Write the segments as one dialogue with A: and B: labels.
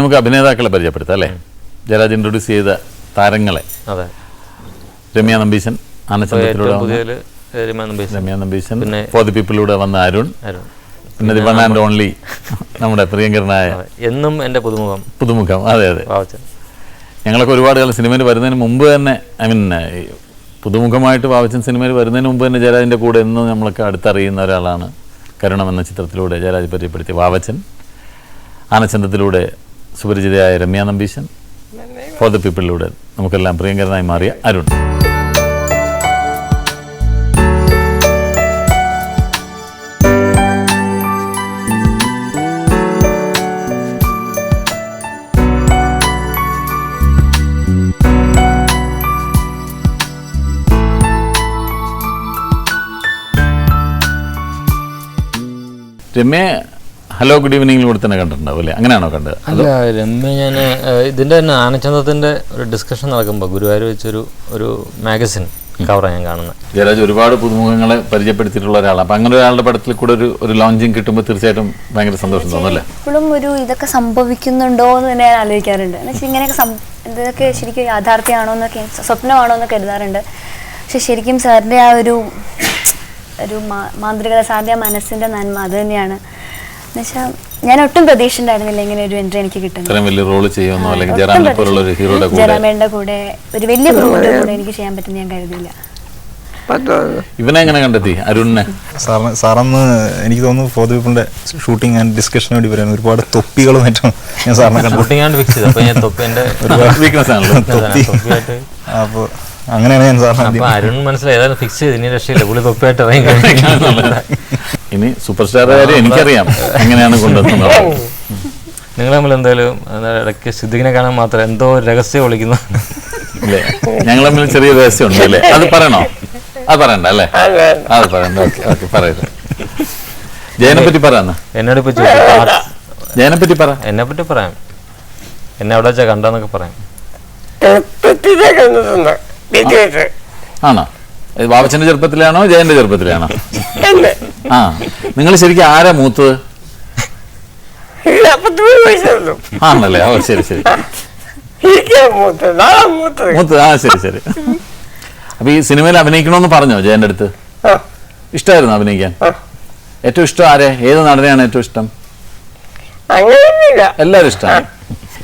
A: നമുക്ക് അഭിനേതാക്കളെ പരിചയപ്പെടുത്താം അല്ലേ? ജയരാജ് ഇൻട്രൊഡ്യൂസ് ചെയ്ത താരങ്ങളെ.
B: അതെ.
A: രമ്യ നമ്പീശൻ ആനച്ചന്ദ്രത്തിലൂടെ
B: പുതിയതിൽ രമ്യ നമ്പീശൻ.
A: രമ്യ നമ്പീശൻ.
B: പിന്നെ-
A: ഫോർ ദി പീപ്പിളിലൂടെ വന്ന അരുൺ.
B: അരുൺ.
A: പിന്നെ ദി വൺ ആൻഡ് ഓൺലി നമ്മുടെ പ്രിയങ്കരനായ
B: എന്നും എന്റെ പുതുമുഖം.
A: പുതുമുഖം. അതെ അതെ. ഞങ്ങളൊക്കെ ഒരുപാട് കാലം സിനിമയിൽ വരുന്നതിന് മുമ്പ് തന്നെ ഐ മീൻ പുതുമുഖമായിട്ട് വാവച്ചൻ സിനിമയിൽ വരുന്നതിന് മുമ്പ് തന്നെ ജയരാജിന്റെ കൂടെ എന്നും നമ്മളൊക്കെ അടുത്തറിയുന്ന ഒരാളാണ് കരുണം എന്ന ചിത്രത്തിലൂടെ ജയരാജ് പരിചയപ്പെടുത്തിയ വാവച്ചൻ. ആനച്ചന്തത്തിലൂടെ സുപരിചിതയായ രമ്യ നമ്പീശൻ. ഫോർ ദ പീപ്പിളിലൂടെ നമുക്കെല്ലാം പ്രിയങ്കരനായി മാറിയ അരുൺ. രമ്യ ഹലോ ഗുഡ് ഈവനിങ്ങിലൂടെ തന്നെ കണ്ടിട്ടുണ്ടാവും അല്ലേ? അങ്ങനെയാണോ കണ്ടത്?
B: അല്ല രമ്യ ഞാൻ ഇതിന്റെ തന്നെ ആനച്ചന്തത്തിന്റെ ഒരു ഡിസ്കഷൻ നടക്കുമ്പോൾ ഗുരുവായൂർ വെച്ചൊരു ഒരു മാഗസിൻ കവറാണ് ഞാൻ കാണുന്നത്.
A: ജയരാജ് ഒരുപാട് പുതുമുഖങ്ങളെ പരിചയപ്പെടുത്തിയിട്ടുള്ള ഒരാളാണ്. അപ്പം അങ്ങനെ ഒരാളുടെ പടത്തിൽ കൂടെ ഒരു ഒരു ലോഞ്ചിങ് കിട്ടുമ്പോൾ തീർച്ചയായിട്ടും ഭയങ്കര സന്തോഷം തോന്നും അല്ലേ?
C: ഇപ്പോഴും ഒരു ഇതൊക്കെ സംഭവിക്കുന്നുണ്ടോ എന്ന് തന്നെ ഞാൻ ആലോചിക്കാറുണ്ട്. എന്നുവെച്ചാൽ ഇങ്ങനെയൊക്കെ ഇതൊക്കെ ശരിക്കും യാഥാർത്ഥ്യമാണോ എന്നൊക്കെ സ്വപ്നമാണോ എന്നൊക്കെ കരുതാറുണ്ട്. പക്ഷെ ശരിക്കും സാറിന്റെ ആ ഒരു ഒരു മാന്ത്രികത സാറിന്റെ ആ മനസ്സിന്റെ നന്മ അത് തന്നെയാണ്. എന്നുവെച്ചാൽ ഞാൻ ഒട്ടും പ്രതീക്ഷ ഉണ്ടായിരുന്നില്ല ഇങ്ങനെ ഒരു എൻട്രി എനിക്ക് കിട്ടുന്നത്.
A: വലിയ റോൾ ചെയ്യുമെന്നോ അല്ലെങ്കിൽ ഹീറോയുടെ കൂടെ
C: ഒരു വലിയ പ്രമുഖരുടെ കൂടെ എനിക്ക് ചെയ്യാൻ പറ്റുന്ന ഞാൻ കരുതിയില്ല.
A: ഇവനെ എങ്ങനെ കണ്ടെത്തി? അരുണിനെ.
D: സാറിന് സാറന്ന് എനിക്ക് തോന്നുന്നു ഫോർ പീപ്പിളിന്റെ ഷൂട്ടിംഗ് ആൻഡ് ഡിസ്കഷന് വേണ്ടി പറയാൻ ഒരുപാട് തൊപ്പികളും മറ്റും ഞാൻ സാറിനെ കണ്ടു.
B: അപ്പോൾ
D: അങ്ങനെയാണ് ഞാൻ സാറിന്
B: അപ്പോൾ അരുൺ മനസ്സിലായി. ഫിക്സ് ചെയ്ത്. ഇനി രക്ഷയില്ല. പുള്ളി തൊപ്പിയായിട്ട് ഇറങ്ങി
A: ഇനി സൂപ്പർ സ്റ്റാർ കാര്യം എനിക്കറിയാം. എങ്ങനെയാണ് കൊണ്ടുവന്നത്
B: നിങ്ങൾ തമ്മിൽ എന്തായാലും ഇടയ്ക്ക് സിദ്ദിഖിനെ കാണാൻ മാത്രം എന്തോ രഹസ്യം ഒളിക്കുന്നു.
A: അല്ലേ ഞങ്ങൾ തമ്മിൽ ചെറിയ രഹസ്യമുണ്ട് അല്ലേ അത് പറയണോ? അത് പറയണ്ട അല്ലേ? അത് പറയണ്ട. ഓക്കെ ഓക്കെ ജയനെ പറ്റി പറയാന്ന
B: എന്നോട് ഇപ്പൊ
A: ജയനെ പറ്റി പറ.
B: എന്നെ പറ്റി പറയാം. എന്നെ അവിടെ വെച്ചാ കണ്ടെന്നൊക്കെ പറയാം.
A: ആണോ? ഇത് ബാബച്ചന്റെ ചെറുപ്പത്തിലാണോ ജയന്റെ ചെറുപ്പത്തിലാണോ? ആ നിങ്ങൾ ശരിക്കും ആരാ മൂത്തത്? ആണല്ലേ? ഓ ശരി ശരി.
E: മൂത്തത്.
A: ആ ശരി ശരി. അപ്പൊ ഈ സിനിമയിൽ അഭിനയിക്കണമെന്ന് പറഞ്ഞോ ജയന്റെ അടുത്ത്? ഇഷ്ടമായിരുന്നു അഭിനയിക്കാൻ? ഏറ്റവും ഇഷ്ടം ആരെ? ഏത് നടനെയാണ് ഏറ്റവും ഇഷ്ടം?
E: എല്ലാരും
A: എല്ലാവരും ഇഷ്ടമാണ്.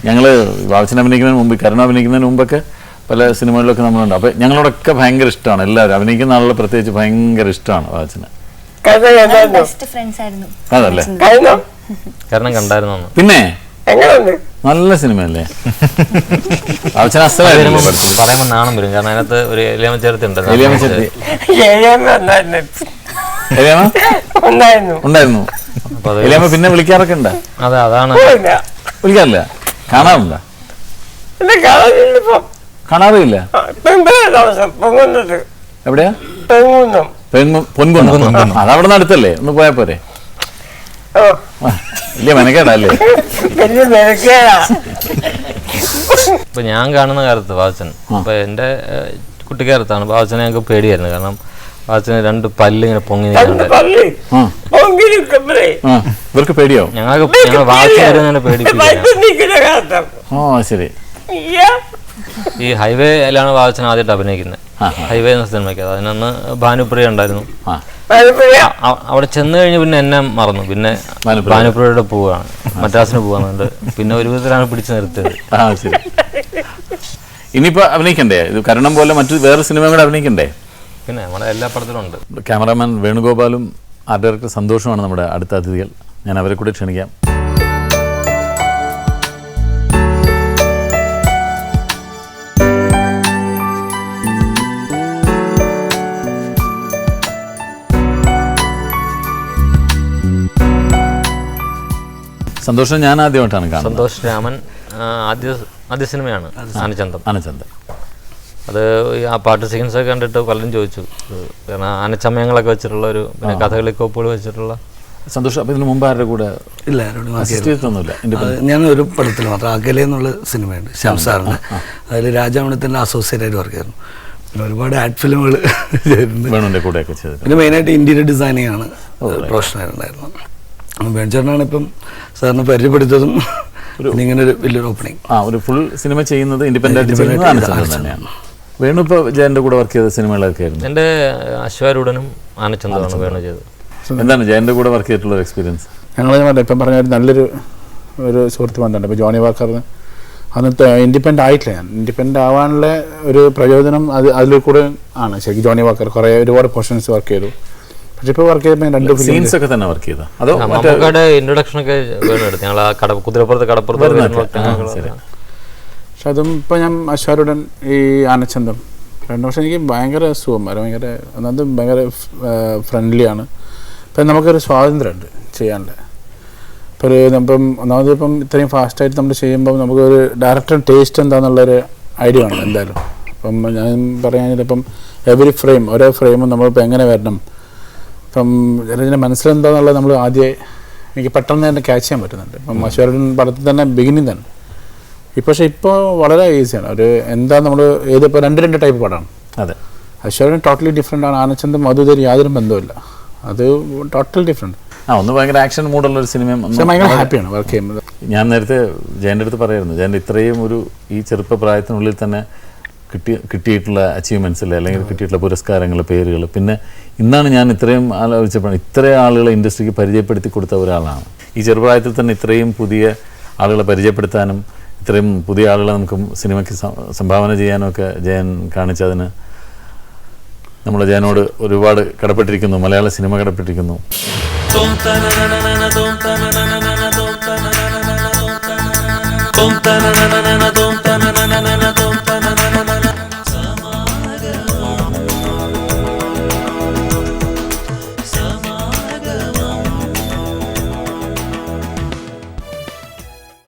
A: ഞങ്ങൾ ബാബച്ചൻ അഭിനയിക്കുന്നതിന് മുമ്പ് കരുണ അഭിനയിക്കുന്നതിന് മുമ്പൊക്കെ പല സിനിമകളിലൊക്കെ നമ്മളുണ്ട്. അപ്പൊ ഞങ്ങളോടൊക്കെ ഭയങ്കര ഇഷ്ടമാണ് എല്ലാവരും. അഭിനയിക്കുന്ന ആളുകൾ പ്രത്യേകിച്ച് ഭയങ്കര ഇഷ്ടമാണ്
C: ആയിരുന്നു.
A: അതല്ലേ?
B: കാരണം? കണ്ടായിരുന്നു?
A: പിന്നെ നല്ല സിനിമയല്ലേ?
B: പറയുമ്പോൾ നാണം വരും. കാരണം അതിനകത്ത് ഒരു എലിയാമ
E: ഉണ്ടായിരുന്നു.
A: എലിയാമ്മ പിന്നെ വിളിക്കാറൊക്കെ ഉണ്ട്?
B: അതെ അതാണ്.
A: വിളിക്കാറില്ല?
E: കാണാറില്ല?
A: കാണാറില്ല
E: പെമ്പേ താമസം പൊങ്ങുന്നത്
A: എവിടെയാ? പൊൻകുന്നം. അതവിടെ നിന്ന് അടുത്തല്ലേ? ഒന്ന് പോയാ പോരെ. വലിയ മെനക്കേടല്ലേ
E: വലിയ മെനക്കേടാ.
B: ഇപ്പൊ ഞാൻ കാണുന്ന കാലത്ത് ബാബച്ചൻ അപ്പൊ എന്റെ കുട്ടിക്കാലത്താണ് ബാബച്ചനെ ഞങ്ങൾക്ക് പേടിയായിരുന്നു. കാരണം ബാബച്ചന് രണ്ട് പല്ല് ഇങ്ങനെ പൊങ്ങി
A: ഇവർക്ക് പേടിയോ?
B: ഞങ്ങൾക്ക് ഞങ്ങൾ
E: കാലത്ത്.
A: ഓ ശരി.
B: ഈ ഹൈവേയിലാണ് ബാബച്ചൻ ആദ്യമായിട്ട് അഭിനയിക്കുന്നത്. ഹൈവേ എന്ന സിനിമയ്ക്ക്. അതിനന്ന് ഭാനുപ്രിയ ഉണ്ടായിരുന്നു.
A: ആ.
B: അവിടെ ചെന്ന് കഴിഞ്ഞ് പിന്നെ എന്നെ മറന്നു. പിന്നെ
A: ഭാനുപ്രിയ.
B: ഭാനുപ്രിയയുടെ പോവാണ്. മദ്രാസിന് പോവാന്നുണ്ട്. പിന്നെ ഒരു വിധത്തിലാണ് പിടിച്ചു നിർത്തിയത്.
A: ആ ഇനിയിപ്പോ അഭിനയിക്കണ്ടേ? ഇത് കരണം പോലെ മറ്റു വേറെ സിനിമ കൂടെ അഭിനയിക്കണ്ടേ?
B: പിന്നെ നമ്മുടെ എല്ലാ പടത്തിലും ഉണ്ട്.
A: ക്യാമറാമാൻ വേണുഗോപാലും ആർ ഡയറക്ടർ സന്തോഷമാണ് നമ്മുടെ അടുത്ത അതിഥികൾ. ഞാൻ അവരെ കൂടെ ക്ഷണിക്കാം. സന്തോഷം ഞാൻ ആദ്യമായിട്ടാണ് കാണുന്നത്.
B: സന്തോഷ് രാമൻ ആദ്യ ആദ്യ സിനിമയാണ് ആനച്ചന്തം.
A: ആനച്ചന്ദ്
B: അത് ആ പാട്ട് സീക്വൻസ് ഒക്കെ കണ്ടിട്ട് പലരും ചോദിച്ചു. കാരണം ആനച്ചമയങ്ങളൊക്കെ വെച്ചിട്ടുള്ള ഒരു പിന്നെ കഥകളി കോപ്പുകൾ വെച്ചിട്ടുള്ള.
A: സന്തോഷം. അപ്പൊ ഇതിന് മുമ്പ് ആരുടെ കൂടെ
F: ഇല്ല ആരോടും ഞാൻ ഒരു പടത്തിൽ മാത്രം അകലെ എന്നുള്ള സിനിമയുണ്ട് ശ്യാം സാറിന്റെ അതിൽ രാജാമണത്തിന്റെ അസോസിയേറ്റ് ആയിട്ട് വർക്ക് ആയിരുന്നു പിന്നെ ഒരുപാട് ആഡ് ഫിലിമുകൾ ചെയ്തിട്ടുണ്ട്. പിന്നെ മെയിനായിട്ട് ഇന്റീരിയർ ഡിസൈനിങ് ആണ് പ്രൊഫഷണൽ ഉണ്ടായിരുന്നത്. വേണിച്ചേട്ടനാണ് ഇപ്പം സാറിന് പരിചയപ്പെടുത്തതും ഇങ്ങനെ ഒരു വലിയൊരു ഓപ്പണിങ്
A: ആ ഒരു ഫുൾ സിനിമ ചെയ്യുന്നത് ഇൻഡിപെൻഡന്റ് തന്നെയാണ്. വേണു ഇപ്പോൾ ജയന്റെ കൂടെ വർക്ക് ചെയ്ത സിനിമകളൊക്കെ ആയിരുന്നു?
B: എന്റെ അശ്വാരൂഢനും ആനച്ചന്ദ്രമാണ് വേണു ചെയ്തത്.
A: എന്താണ് ജയന്റെ കൂടെ വർക്ക് ചെയ്തിട്ടുള്ള ഒരു എക്സ്പീരിയൻസ്
G: ഞങ്ങൾ പറഞ്ഞ ഇപ്പം പറഞ്ഞ ഒരു നല്ലൊരു ഒരു സുഹൃത്ത് ബന്ധമുണ്ട്. ഇപ്പോൾ ജോണി വാക്കറിന് അന്നത്തെ ഇൻഡിപെൻഡ് ആയിട്ടില്ല ഞാൻ. ഇൻഡിപെൻഡന്റ് ആവാനുള്ള ഒരു പ്രയോജനം അത് അതിൽ കൂടെ ആണ്. ശരിക്കും ജോണി വാക്കർ കുറേ ഒരുപാട് പോർഷൻസ് വർക്ക് ചെയ്തു. പക്ഷെ ഇപ്പോൾ വർക്ക് രണ്ട്
A: സീൻസ് ഒക്കെ തന്നെ വർക്ക് ചെയ്ത? അതോ
B: മമ്മൂക്കയുടെ ഇൻട്രൊഡക്ഷൻ ഒക്കെ വേണം എടുത്ത്. ഞങ്ങൾ ആ കട കുതിരപ്പുറത്ത് കടപ്പുറത്ത്.
G: പക്ഷെ അതും ഇപ്പം ഞാൻ അശ്വാരുടൻ ഈ ആനച്ചന്തം രണ്ട് വർഷം എനിക്ക് ഭയങ്കര സുഖം. ഭയങ്കര അതായത് ഭയങ്കര ഫ്രണ്ട്ലിയാണ് ഇപ്പം നമുക്കൊരു സ്വാതന്ത്ര്യമുണ്ട് ചെയ്യാനുള്ള. ഇപ്പോൾ ഒരു ഇപ്പം ഒന്നാമത് ഇപ്പം ഇത്രയും ഫാസ്റ്റായിട്ട് നമ്മൾ ചെയ്യുമ്പോൾ നമുക്കൊരു ഡയറക്ടർ ടേസ്റ്റ് എന്താണെന്നുള്ളൊരു ഐഡിയ ആണ് എന്തായാലും. അപ്പം ഞാൻ പറയാനിപ്പം ഇപ്പം എവറി ഫ്രെയിം ഓരോ ഫ്രെയിമും നമ്മളിപ്പോൾ എങ്ങനെ വരണം? ഇപ്പം ജലജിന്റെ മനസ്സിലെന്താന്നുള്ളത് നമ്മൾ ആദ്യമേ എനിക്ക് പെട്ടെന്ന് തന്നെ ക്യാച്ച് ചെയ്യാൻ പറ്റുന്നുണ്ട്. ഇപ്പം അശ്വരൻ പടത്തിൽ തന്നെ ബിഗിനിങ് തന്നെ. ഇപ്പം പക്ഷേ ഇപ്പോൾ വളരെ ഈസിയാണ് ഒരു എന്താ നമ്മൾ ഏത് ഇപ്പോൾ രണ്ട് രണ്ട് ടൈപ്പ് പടമാണ്.
A: അതെ.
G: അശ്വരൻ ടോട്ടലി ഡിഫറെന്റ് ആണ്. ആനച്ചന്തും മധുതരി യാതൊരു ബന്ധമില്ല അത് ടോട്ടൽ ഡിഫറെന്റ്
A: ആ ഒന്ന് ഭയങ്കര ആക്ഷൻ മൂഡുള്ള ഒരു സിനിമയും
G: ഭയങ്കര ഹാപ്പിയാണ് വർക്ക് ചെയ്യുന്നത്.
A: ഞാൻ നേരത്തെ ജയന്റെ അടുത്ത് പറയായിരുന്നു. ജയന്റെ ഇത്രയും ഒരു ഈ ചെറുപ്പ പ്രായത്തിനുള്ളിൽ തന്നെ കിട്ടി കിട്ടിയിട്ടുള്ള അച്ചീവ്മെന്റ്സിൽ അല്ലെങ്കിൽ കിട്ടിയിട്ടുള്ള പുരസ്കാരങ്ങൾ പേരുകൾ പിന്നെ ഇന്നാണ് ഞാൻ ഇത്രയും ആലോചിച്ചപ്പോൾ ഇത്രയും ആളുകളെ ഇൻഡസ്ട്രിക്ക് പരിചയപ്പെടുത്തി കൊടുത്ത ഒരാളാണ് ഈ ചെറുപ്രായത്തിൽ തന്നെ ഇത്രയും പുതിയ ആളുകളെ പരിചയപ്പെടുത്താനും ഇത്രയും പുതിയ ആളുകളെ നമുക്ക് സിനിമയ്ക്ക് സംഭാവന ചെയ്യാനും ഒക്കെ ജയൻ കാണിച്ചതിന് നമ്മൾ ജയനോട് ഒരുപാട് കടപ്പെട്ടിരിക്കുന്നു മലയാള സിനിമ കടപ്പെട്ടിരിക്കുന്നു
H: Tom